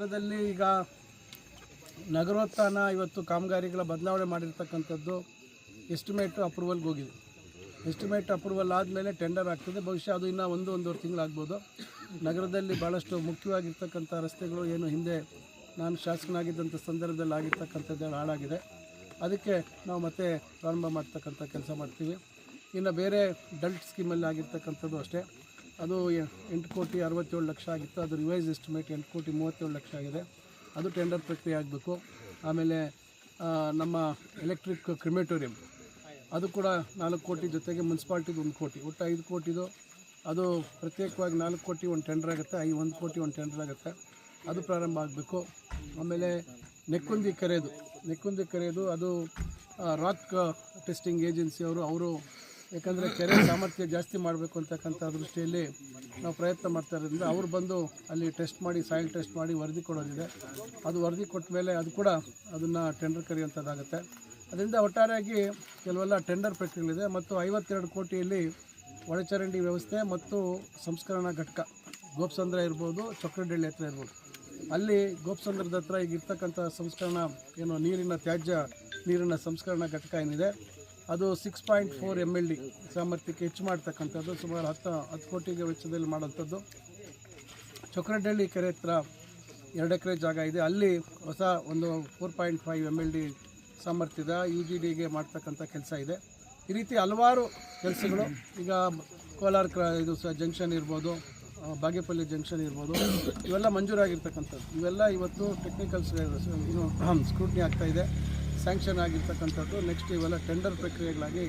ನಗರದಲ್ಲಿ ಈಗ ನಗರೋತ್ಥಾನ ಇವತ್ತು ಕಾಮಗಾರಿಗಳ ಬದಲಾವಣೆ ಮಾಡಿರ್ತಕ್ಕಂಥದ್ದು ಎಸ್ಟಿಮೇಟ್ ಅಪ್ರೂವಲ್ಗೆ ಹೋಗಿದೆ. ಎಸ್ಟಿಮೇಟ್ ಅಪ್ರೂವಲ್ ಆದಮೇಲೆ ಟೆಂಡರ್ ಆಗ್ತದೆ. ಬಹುಶಃ ಅದು ಇನ್ನೂ ಒಂದು, ಒಂದೂವರೆ ತಿಂಗಳಾಗ್ಬೋದು. ನಗರದಲ್ಲಿ ಭಾಳಷ್ಟು ಮುಖ್ಯವಾಗಿರ್ತಕ್ಕಂಥ ರಸ್ತೆಗಳು ಏನು ಹಿಂದೆ ನಾನು ಶಾಸಕನಾಗಿದ್ದಂಥ ಸಂದರ್ಭದಲ್ಲಿ ಆಗಿರ್ತಕ್ಕಂಥದ್ದು ಹಾಳಾಗಿದೆ. ಅದಕ್ಕೆ ನಾವು ಮತ್ತೆ ಪ್ರಾರಂಭ ಮಾಡ್ತಕ್ಕಂಥ ಕೆಲಸ ಮಾಡ್ತೀವಿ. ಇನ್ನು ಬೇರೆ ಡಲ್ಟ್ ಸ್ಕೀಮಲ್ಲಿ ಆಗಿರ್ತಕ್ಕಂಥದ್ದು ಅಷ್ಟೇ. ಅದು ಎಂಟು ಕೋಟಿ ಅರವತ್ತೇಳು ಲಕ್ಷ ಆಗಿತ್ತು. ಅದು ರಿವೈಸ್ ಎಸ್ಟಿಮೇಟ್ ಎಂಟು ಕೋಟಿ ಮೂವತ್ತೇಳು ಲಕ್ಷ ಆಗಿದೆ. ಅದು ಟೆಂಡರ್ ಪ್ರಕ್ರಿಯೆ ಆಗಬೇಕು. ಆಮೇಲೆ ನಮ್ಮ ಎಲೆಕ್ಟ್ರಿಕ್ ಕ್ರಿಮೇಟೋರಿಯಂ ಅದು ಕೂಡ ನಾಲ್ಕು ಕೋಟಿ ಜೊತೆಗೆ ಮುನ್ಸಿಪಾಲ್ಟಿದು ಒಂದು ಕೋಟಿ. ಒಟ್ಟು ಐದು ಕೋಟಿದು, ಅದು ಪ್ರತ್ಯೇಕವಾಗಿ ನಾಲ್ಕು ಕೋಟಿ ಒಂದು ಟೆಂಡರ್ ಆಗುತ್ತೆ. ಐ ಒಂದು ಕೋಟಿ ಒಂದು ಟೆಂಡರ್ ಆಗುತ್ತೆ. ಅದು ಪ್ರಾರಂಭ ಆಗಬೇಕು. ಆಮೇಲೆ ನೆಕ್ಕುಂದಿ ಕರೆಯೋದು ನೆಕ್ಕುಂದಿ ಕರೆಯೋದು ಅದು ರಾಕ್ ಟೆಸ್ಟಿಂಗ್ ಏಜೆನ್ಸಿ ಅವರು ಅವರು ಯಾಕಂದರೆ ಕೆರೆ ಸಾಮರ್ಥ್ಯ ಜಾಸ್ತಿ ಮಾಡಬೇಕು ಅಂತಕ್ಕಂಥ ದೃಷ್ಟಿಯಲ್ಲಿ ನಾವು ಪ್ರಯತ್ನ ಮಾಡ್ತಾ ಇರೋದ್ರಿಂದ ಅವ್ರು ಬಂದು ಅಲ್ಲಿ ಟೆಸ್ಟ್ ಮಾಡಿ ಸಾಯಿಲ್ ಟೆಸ್ಟ್ ಮಾಡಿ ವರದಿ ಕೊಡೋದಿದೆ. ಅದು ವರದಿ ಕೊಟ್ಟ ಮೇಲೆ ಅದು ಕೂಡ ಅದನ್ನು ಟೆಂಡರ್ ಕರೆಯುವಂಥದ್ದಾಗುತ್ತೆ. ಅದರಿಂದ ಒಟ್ಟಾರೆಯಾಗಿ ಕೆಲವೆಲ್ಲ ಟೆಂಡರ್ ಪ್ರಕ್ರಿಯೆಗಳಿದೆ ಮತ್ತು ಐವತ್ತೆರಡು ಕೋಟಿಯಲ್ಲಿ ಒಳಚರಂಡಿ ವ್ಯವಸ್ಥೆ ಮತ್ತು ಸಂಸ್ಕರಣಾ ಘಟಕ, ಗೋಪ್ಸಂದ್ರ ಇರ್ಬೋದು ಚೊಕ್ಕರಡಳ್ಳಿ ಹತ್ರ ಇರ್ಬೋದು. ಅಲ್ಲಿ ಗೋಪ್ಸಂದ್ರದ ಹತ್ರ ಈಗ ಇರ್ತಕ್ಕಂಥ ಸಂಸ್ಕರಣ ಏನು ನೀರಿನ ತ್ಯಾಜ್ಯ, ನೀರಿನ ಸಂಸ್ಕರಣಾ ಘಟಕ ಏನಿದೆ ಅದು six point four M L D ಸಾಮರ್ಥ್ಯಕ್ಕೆ ಹೆಚ್ಚು ಮಾಡ್ತಕ್ಕಂಥದ್ದು, ಸುಮಾರು ಹತ್ತು ಹತ್ತು ಕೋಟಿಗೆ ವೆಚ್ಚದಲ್ಲಿ ಮಾಡುವಂಥದ್ದು. ಚೊಕ್ರಡಳ್ಳಿ ಕೆರೆ ಹತ್ರ ಎರಡು ಎಕರೆ ಜಾಗ ಇದೆ. ಅಲ್ಲಿ ಹೊಸ ಒಂದು four point five M L D ಸಾಮರ್ಥ್ಯದ ಯು ಜಿ ಡಿಗೆ ಮಾಡ್ತಕ್ಕಂಥ ಕೆಲಸ ಇದೆ. ಈ ರೀತಿ ಹಲವಾರು ಕೆಲಸಗಳು, ಈಗ ಕೋಲಾರ ಕ್ರ, ಇದು ಸ, ಜಂಕ್ಷನ್ ಇರ್ಬೋದು ಬಾಗೇಪಲ್ಲಿ ಜಂಕ್ಷನ್ ಇರ್ಬೋದು, ಇವೆಲ್ಲ ಮಂಜೂರಾಗಿರ್ತಕ್ಕಂಥದ್ದು. ಇವೆಲ್ಲ ಇವತ್ತು ಟೆಕ್ನಿಕಲ್ಸ್ ಇದು ಸ್ಕ್ರೂಟ್ನಿ ಆಗ್ತಾ ಇದೆ. ಸ್ಯಾಂಕ್ಷನ್ ಆಗಿರ್ತಕ್ಕಂಥದ್ದು ನೆಕ್ಸ್ಟ್ ಇವೆಲ್ಲ ಟೆಂಡರ್ ಪ್ರಕ್ರಿಯೆಗಳಾಗಿ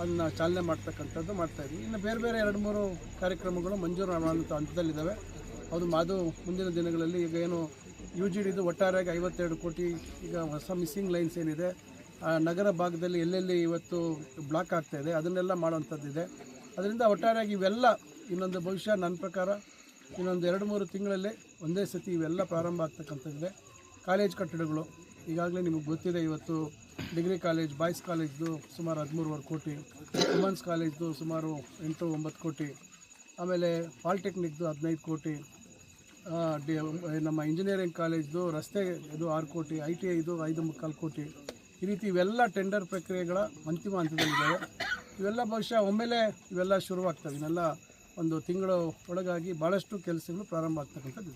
ಅದನ್ನ ಚಾಲನೆ ಮಾಡ್ತಕ್ಕಂಥದ್ದು ಮಾಡ್ತಾ ಇದ್ವಿ. ಇನ್ನು ಬೇರೆ ಬೇರೆ ಎರಡು ಮೂರು ಕಾರ್ಯಕ್ರಮಗಳು ಮಂಜೂರು ಮಾಡುವಂಥ ಹಂತದಲ್ಲಿದ್ದಾವೆ. ಅದು ಅದು ಮುಂದಿನ ದಿನಗಳಲ್ಲಿ ಈಗ ಏನು ಯು ಜಿ ಡಿದು ಒಟ್ಟಾರೆಯಾಗಿ ಐವತ್ತೆರಡು ಕೋಟಿ ಈಗ ಹೊಸ ಮಿಸ್ಸಿಂಗ್ ಲೈನ್ಸ್ ಏನಿದೆ, ಆ ನಗರ ಭಾಗದಲ್ಲಿ ಎಲ್ಲೆಲ್ಲಿ ಇವತ್ತು ಬ್ಲಾಕ್ ಆಗ್ತಾ ಇದೆ, ಅದನ್ನೆಲ್ಲ ಮಾಡುವಂಥದ್ದಿದೆ. ಅದರಿಂದ ಒಟ್ಟಾರೆಯಾಗಿ ಇವೆಲ್ಲ, ಇನ್ನೊಂದು ಭವಿಷ್ಯ, ನನ್ನ ಪ್ರಕಾರ ಇನ್ನೊಂದು ಎರಡು ಮೂರು ತಿಂಗಳಲ್ಲೇ ಒಂದೇ ಸತಿ ಇವೆಲ್ಲ ಪ್ರಾರಂಭ ಆಗ್ತಕ್ಕಂಥದ್ದಿದೆ. ಕಾಲೇಜ್ ಕಟ್ಟಡಗಳು ಈಗಾಗಲೇ ನಿಮಗೆ ಗೊತ್ತಿದೆ, ಇವತ್ತು ಡಿಗ್ರಿ ಕಾಲೇಜ್, ಬಾಯ್ಸ್ ಕಾಲೇಜ್ದು ಸುಮಾರು ಹದಿಮೂರುವರೆ ಕೋಟಿ, ವುಮನ್ಸ್ ಕಾಲೇಜ್ದು ಸುಮಾರು ಎಂಟು ಒಂಬತ್ತು ಕೋಟಿ, ಆಮೇಲೆ ಪಾಲಿಟೆಕ್ನಿಕ್ದು ಹದಿನೈದು ಕೋಟಿ ಡಿ ನಮ್ಮ ಇಂಜಿನಿಯರಿಂಗ್ ಕಾಲೇಜ್ದು ರಸ್ತೆ ಇದು ಆರು ಕೋಟಿ, ಐ ಟಿ ಐದು ಐದು ಮುಕ್ಕಾಲು ಕೋಟಿ. ಈ ರೀತಿ ಇವೆಲ್ಲ ಟೆಂಡರ್ ಪ್ರಕ್ರಿಯೆಗಳ ಅಂತಿಮ ಹಂತದಲ್ಲಿದ್ದಾವೆ ಇವೆಲ್ಲ ಬಹುಶಃ ಒಮ್ಮೆಲೆ ಇವೆಲ್ಲ ಶುರುವಾಗ್ತವೆ. ಇವೆಲ್ಲ ಒಂದು ತಿಂಗಳು ಒಳಗಾಗಿ ಭಾಳಷ್ಟು ಕೆಲಸಗಳು ಪ್ರಾರಂಭ ಆಗ್ತಕ್ಕಂಥದ್ದು